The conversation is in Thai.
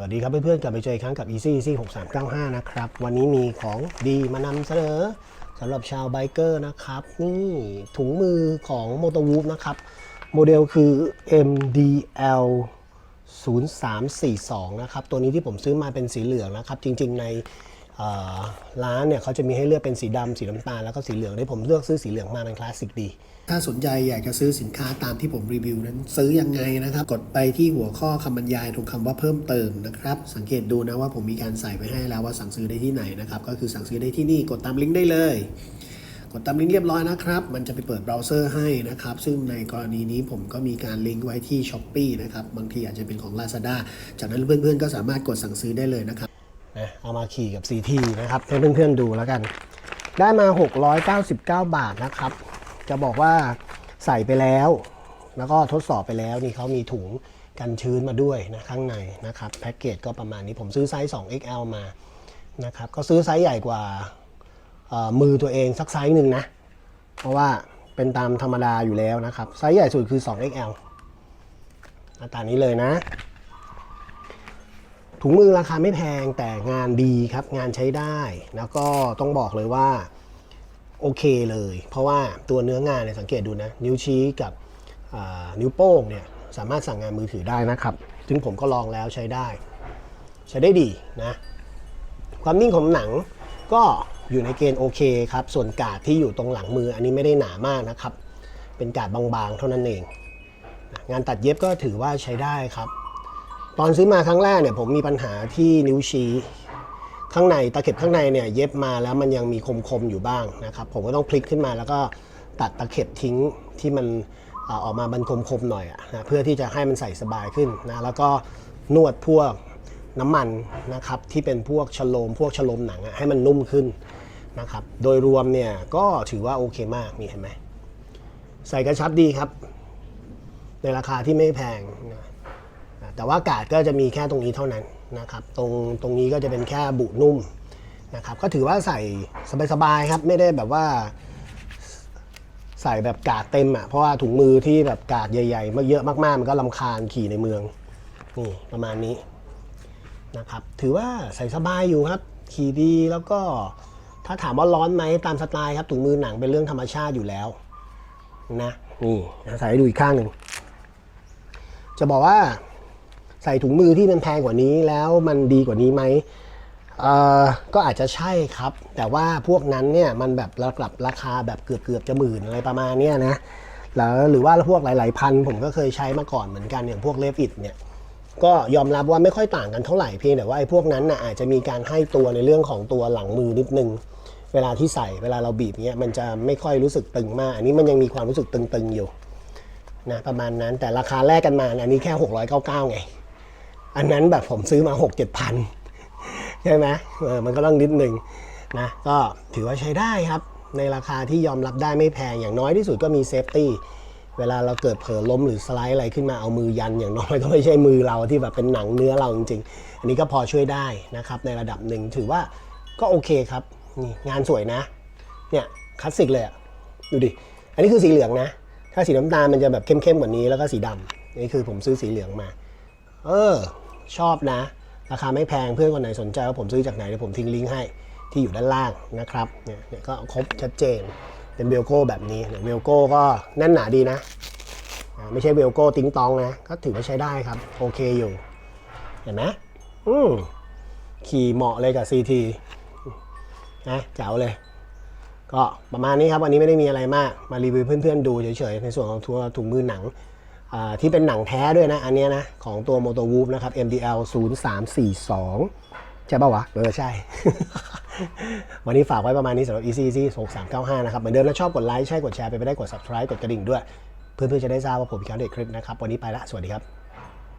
วัสดีครับเพื่อนๆกลับไปเจออีกครั้งกับ Easy Easy 6395 นะครับ วันนี้มีของดีมานำเสนอสำหรับชาวไบเกอร์นะครับ นี่ถุงมือของ m o t o w o o f นะครับ โมเดลคือ MDL 0342 นะครับ ตัวนี้ที่ผมซื้อมาเป็นสีเหลืองนะครับ จริงๆใน ร้านเนี่ยเขาจะมีให้เลือกเป็นสีดำสีน้ำตาลแล้วก็สีเหลืองที่ผมเลือกซื้อสีเหลืองมาเป็นคลาสสิกดี ถ้าสนใจอยากจะซื้อสินค้าตามที่ผมรีวิวนั้น ซื้อยังไงนะครับ กดไปที่หัวข้อคำบรรยายตรงคำว่าเพิ่มเติมนะครับ สังเกตดูนะว่าผมมีการใส่ไว้ให้แล้วว่าสั่งซื้อได้ที่ไหนนะครับ ก็คือสั่งซื้อได้ที่นี่กดตามลิงก์ได้เลย กดตามลิงก์เรียบร้อยนะครับ มันจะไปเปิดเบราว์เซอร์ให้นะครับ ซึ่งในกรณีนี้ผมก็มีการลิงก์ไว้ที่ s h อ p e e นะครับบางทีอาจจะเป็นของ Lazada จากนั้นเพื่อนๆก็สามารถกดสั่งซื้อได้เลยนะครับ นะเอามาขี่กับ CT นะครับให้เพื่อนๆดูแล้วกัน ได้มา 699 บาทนะครับ จะบอกว่าใส่ไปแล้ว แล้วก็ทดสอบไปแล้วนี่เขามีถุงกันชื้นมาด้วยนะข้างในนะครับแพ็กเกจก็ประมาณนี้ผมซื้อไซส์ 2XL มานะครับก็ซื้อไซส์ใหญ่กว่ามือตัวเองสักไซส์หนึ่งนะ เพราะว่าเป็นตามธรรมดาอยู่แล้วนะครับ ไซส์ใหญ่สุดคือ 2XL หน้าตานี้เลยนะ ถุงมือราคาไม่แพงแต่งานดีครับ งานใช้ได้ แล้วก็ต้องบอกเลยว่าโอเคเลย เพราะว่าตัวเนื้องานเนี่ยสังเกตดูนะ นิ้วชี้กับนิ้วโป้งเนี่ยสามารถสั่งงานมือถือได้นะครับ ซึ่งผมก็ลองแล้วใช้ได้ ใช้ได้ดีนะ ความนิ่งของหนังก็อยู่ในเกณฑ์โอเคครับ ส่วนกาดที่อยู่ตรงหลังมืออันนี้ไม่ได้หนามากนะครับ เป็นกาดบางๆ เท่านั้นเอง งานตัดเย็บก็ถือว่าใช้ได้ครับ ตอนซื้อมาครั้งแรกเนี่ยผมมีปัญหาที่นิ้วชี้ข้างในตะเข็บข้างในเนี่ยเย็บมาแล้วมันยังมีคมๆอยู่บ้างนะครับผมก็ต้องพลิกขึ้นมาแล้วก็ตัดตะเข็บทิ้งที่มันออกมามันคมๆหน่อยนะเพื่อที่จะให้มันใส่สบายขึ้นนะแล้วก็นวดพวกน้ำมันนะครับที่เป็นพวกชโลม พวกชโลมหนังให้มันนุ่มขึ้นนะครับโดยรวมเนี่ยก็ถือว่าโอเคมากนี่เห็นไหมใส่กระชับดีครับ ในราคาที่ไม่แพงนะ แต่ว่ากาดก็จะมีแค่ตรงนี้เท่านั้นนะครับ ตรงตรงนี้ก็จะเป็นแค่บุนุ่มนะครับ ก็ถือว่าใส่สบายๆครับ ไม่ได้แบบว่า ใส่แบบกาดเต็มอะ เพราะว่าถุงมือที่แบบกาดใหญ่ๆมาเยอะมากๆ มันก็ลำคาญขี่ในเมือง นี่ประมาณนี้นะครับ ถือว่าใส่สบายอยู่ครับ ขี่ดีแล้วก็ถ้าถามว่าร้อนไหมตามสไตล์ครับถุงมือหนังเป็นเรื่องธรรมชาติอยู่แล้วนะนี่ใส่ให้ดูอีกข้างหนึ่งจะบอกว่า ใส่ถุงมือที่มันแพงกว่านี้แล้วมันดีกว่านี้ไหมก็อาจจะใช่ครับ แต่ว่าพวกนั้นเนี่ยมันแบบระดับราคาแบบเกือบเกือบจะหมื่นอะไรประมาณเนี้ยนะแล้วหรือว่าพวกหลาย ๆ พันผมก็เคยใช้มาก่อนเหมือนกันอย่างพวกเลฟิตเนี่ยก็ยอมรับว่าไม่ค่อยต่างกันเท่าไหร่เพียงแต่ว่าไอ้พวกนั้นน่ะอาจจะมีการให้ตัวในเรื่องของตัวหลังมือนิดนึง เวลาที่ใส่เวลาเราบีบเงี้ยมันจะไม่ค่อยรู้สึกตึงมาก อันนี้มันยังมีความรู้สึกตึง ๆ อยู่นะประมาณนั้นแต่ราคาแรกกันมาอันนี้แค่ 699ไง อันนั้นแบบผมซื้อมา 6 7พันใช่ไหมเออมันก็ต้องนิดนึงนะก็ถือว่าใช้ได้ครับ ในราคาที่ยอมรับได้ไม่แพงอย่างน้อยที่สุดก็มีเซฟตี้เวลาเราเกิดเผลอล้มหรือสไลด์อะไรขึ้นมาเอามือยันอย่างน้อยก็ไม่ใช่มือเราที่แบบเป็นหนังเนื้อเราจริงๆ อันนี้ก็พอช่วยได้นะครับในระดับหนึ่งถือว่าก็โอเคครับนี่งานสวยนะเนี่ยคลาสสิกเลยอะดูดิ อันนี้คือสีเหลืองนะ ถ้าสีน้ำตาลมันจะแบบเข้มๆกว่านี้แล้วก็สีดำนี่คือผมซื้อสีเหลืองมา เออ ชอบนะ ราคาไม่แพงเพื่อนคนไหนสนใจว่าผมซื้อจากไหนเดี๋ยวผมทิ้งลิงก์ให้ที่อยู่ด้านล่างนะครับเนี่ยก็ครบชัดเจนเป็นเวลโก้แบบนี้เนี่ยเวลโก้ก็แน่นหนาดีนะ ไม่ใช่เวลโก้ติ้งตองนะ ก็ถือว่าใช้ได้ครับ โอเคอยู่ เห็นไหมอืมขี่เหมาะเลยกับ CT นะเจ๋วเลย ก็ประมาณนี้ครับ วันนี้ไม่ได้มีอะไรมาก มารีวิวเพื่อนๆดูเฉยๆ ในส่วนของทัวถุงมือหนัง ที่เป็นหนังแท้ด้วยนะ อันนี้นะ ของตัว m o t o w o o f นะครับ MDL 0342 ใช่ป่าวะเออใช่ วันนี้ฝากไว้ประมาณนี้สำหรับ EC EC 6395 นะครับ เหมือนเดิมถ้าชอบกดไลค์ ใช่กดแชร์ไปไม่ได้กด subscribe กดกระดิ่งด้วย เพื่อนๆจะได้ทราบว่าผมมีการเด็ดคลิปนะครับ วันนี้ไปละ สวัสดีครับ